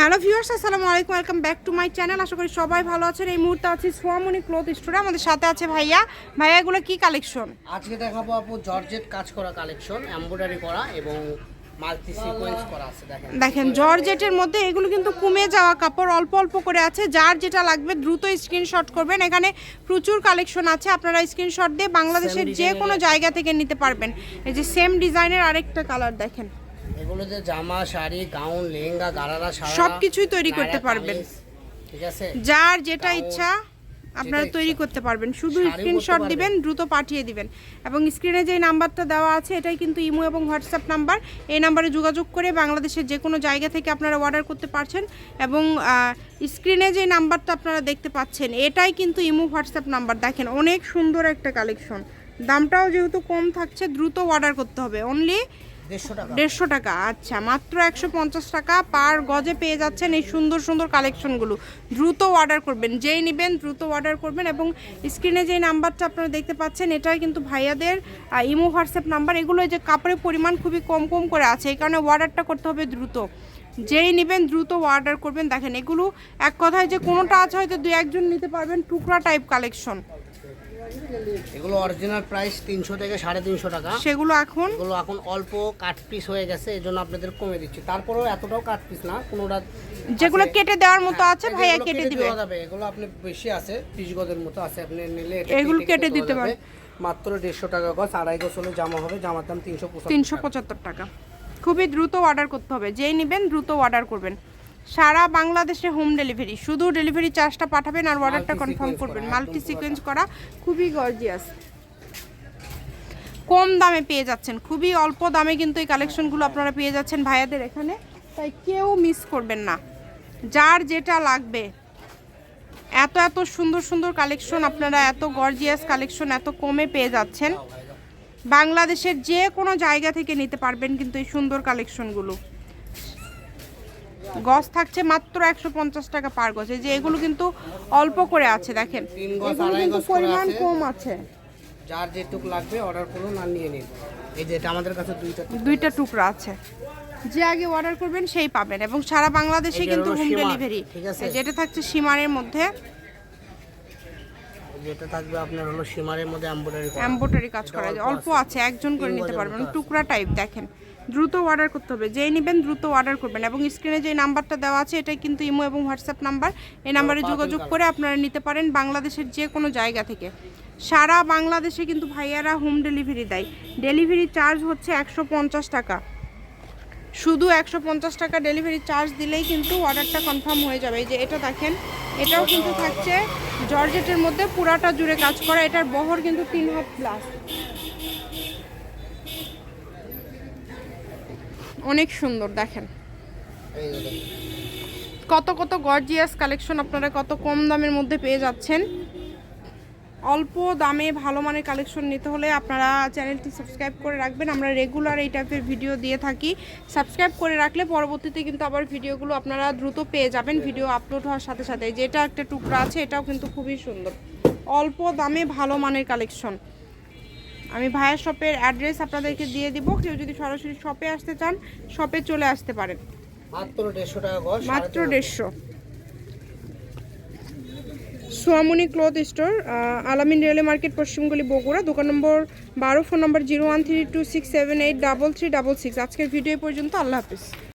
Hello viewers আসসালামু আলাইকুম welcome back to my channel. আশা করি সবাই ভালো আছেন। এই মুহূর্তে আছি সোয়ামনি ক্লথ স্টোরে। আমাদের সাথে আছে ভাইয়া। ভাইয়া এগুলো কি কালেকশন আজকে দেখাবো আপু জর্জেট কাজ করা কালেকশন এমব্রয়ডারি করা এবং মাল্টি সিকোয়েন্স করা আছে দেখেন। দেখেন জর্জেটের মধ্যে এগুলো কিন্তু কমে যাওয়া কাপড় অল্প অল্প করে আছে। যার যেটা লাগবে দ্রুত স্ক্রিনশট করবেন। এখানে প্রচুর কালেকশন আছে। আপনারা স্ক্রিনশট দিয়ে বাংলাদেশের যে কোনো জায়গা থেকে নিতে পারবেন। এই যে সেম ডিজাইনের আরেকটা কালার দেখেন। এগুলো যে জামা শাড়ি গাউন লেহেঙ্গা গারারা সারা সবকিছুই তৈরি করতে পারবেন। ঠিক আছে? যার যেটা ইচ্ছা আপনারা তৈরি করতে পারবেন। শুধু স্ক্রিনশট দিবেন দ্রুত পাঠিয়ে দিবেন। এবং স্ক্রিনে যে নাম্বারটা দেওয়া আছে এটাই কিন্তু ইমো এবং হোয়াটসঅ্যাপ নাম্বার। এই নাম্বারে যোগাযোগ করে বাংলাদেশের যে কোনো জায়গা থেকে আপনারা অর্ডার করতে পারছেন এবং স্ক্রিনে যে নাম্বারটা আপনারা দেখতে পাচ্ছেন এটাই কিন্তু ইমো হোয়াটসঅ্যাপ নাম্বার। দেখেন অনেক সুন্দর একটা কালেকশন দামটাও যেহেতু কম থাকছে দ্রুত অর্ডার করতে হবে। অনলি দেড়শো টাকা। আচ্ছা মাত্র একশো পঞ্চাশ টাকা পার গজে পেয়ে যাচ্ছেন এই সুন্দর সুন্দর কালেকশনগুলো। দ্রুত অর্ডার করবেন, যেই নেবেন দ্রুত অর্ডার করবেন এবং স্ক্রিনে যে নাম্বারটা আপনারা দেখতে পাচ্ছেন, এটাই কিন্তু ভাইয়াদের ইমো, হোয়াটসঅ্যাপ নাম্বার। এগুলো যে কাপড়ের পরিমাণ খুবই কম কম করে আছে, এই কারণে অর্ডারটা করতে হবে দ্রুত। যেই নেবেন দ্রুত অর্ডার করবেন। দেখেন, এগুলো এক কথায় যে কোনোটা আছে হয়তো দু একজন নিতে পারবেন, টুকরা টাইপ কালেকশন এগুলো অরিজিনাল প্রাইস তিনশো থেকে সাড়ে তিনশো টাকা। সেগুলো এখন? এগুলো এখন অল্প কাট পিস হয়ে গেছে এই জন্য আপনাদের কমে দিচ্ছি। তারপরেও এতটাও কাট পিস না কোনোটা যেগুলো কেটে দেওয়ার মতো হ্যাঁ, আছে এই ভাইয়া কেটে দিবে। এগুলো আপনি বেশি আছে ত্রিশ গজের মতো আছে আপনি নিলে এগুলো কেটে দিতে যাবে। পারে। মাত্র দেড়শো টাকা গজ আড়াই গজ হলে জামা হবে জামার দাম তিনশো তিনশো পঁচাত্তর টাকা। খুবই দ্রুত অর্ডার করতে হবে। যেই নেবেন দ্রুত অর্ডার করবেন। সারা বাংলাদেশে হোম ডেলিভারি। শুধু ডেলিভারি চার্জটা পাঠাবেন আর অর্ডারটা কনফার্ম করবেন। করা, মাল্টি সিকোয়েন্স করা খুবই গর্জিয়াস কম দামে পেয়ে যাচ্ছেন। খুবই অল্প দামে কিন্তু এই কালেকশনগুলো আপনারা পেয়ে যাচ্ছেন ভাইয়াদের এখানে। তাই কেউ মিস করবেন না। যার যেটা লাগবে। এত এত সুন্দর সুন্দর কালেকশন আপনারা এত গর্জিয়াস কালেকশন এত কমে পেয়ে যাচ্ছেন। বাংলাদেশের যে কোনো জায়গা থেকে নিতে পারবেন কিন্তু এই সুন্দর কালেকশনগুলো গজ থাকছে মাত্র একশো পঞ্চাশ টাকা পার গজ এই যে এগুলো কিন্তু অল্প করে আছে দেখেন। এগুলো কিন্তু পরিমাণ কম আছে। যার যেটুক লাগবে অর্ডার করুন আর নিয়ে নিন। এই যে এটা আমাদের কাছে দুইটা দুইটা টুকরা আছে। যে আগে অর্ডার করবেন সেই পাবেন। এবং সারা বাংলাদেশে কিন্তু হোম ডেলিভারি যেটা থাকছে সীমারের মধ্যে। যেটা থাকবে আপনার হলো সীমারের মধ্যে এমব্রয়ডারি এম্বোটারি কাজ করা। যায় অল্প অল্প আছে একজন করে নিতে পারবেন। টুকরা টাইপ দেখেন। দ্রুত অর্ডার করতে হবে। যেই নেবেন দ্রুত অর্ডার করবেন এবং স্ক্রিনে যে নাম্বারটা দেওয়া আছে এটাই কিন্তু ইমো এবং হোয়াটসঅ্যাপ নাম্বার। এই নাম্বারে যোগাযোগ করে। আপনারা নিতে পারেন বাংলাদেশের যে কোনো জায়গা থেকে। সারা বাংলাদেশে কিন্তু ভাইয়ারা হোম ডেলিভারি দেয়। ডেলিভারি চার্জ হচ্ছে একশো পঞ্চাশ টাকা। শুধু একশো পঞ্চাশ টাকা ডেলিভারি চার্জ দিলেই কিন্তু অর্ডারটা কনফার্ম হয়ে যাবে। যে এটা দেখেন, এটাও কিন্তু থাকছে জর্জেটের মধ্যে, পুরাটা জুড়ে কাজ করা। এটার বহর কিন্তু তিন হাত প্লাস অনেক সুন্দর, দেখুন। কত কত গর্জিয়াস কালেকশন আপনারা কত কম দামের মধ্যে পেয়ে যাচ্ছেন। অল্প দামে ভালো মানের কালেকশন নিতে হলে আপনারা চ্যানেলটি সাবস্ক্রাইব করে রাখবেন। আমরা রেগুলার এই টাইপের ভিডিও দিয়ে থাকি। সাবস্ক্রাইব করে রাখলে পরবর্তীতে কিন্তু আবার ভিডিওগুলো আপনারা দ্রুত পেয়ে যাবেন। ভিডিও আপলোড হওয়ার সাথে সাথে যেটা একটা টুকরা আছে এটাও কিন্তু খুবই সুন্দর। অল্প দামে ভালো মানের কালেকশন আমি ভায়া শপের অ্যাড্রেস আপনাদেরকে দিয়ে দিব। কেউ যদি সরাসরি শপে আসতে চান শপে চলে আসতে পারেন। মাত্র দেড়শো টাকা মাত্র দেড়শো। Swamoni cloth store Alamin railway market পশ্চিমগুলি Bogura, দোকান নম্বর বারো, phone number zero one three two six seven eight double three double six. আজকের ভিডিও পর্যন্ত, আল্লাহ হাফিজ।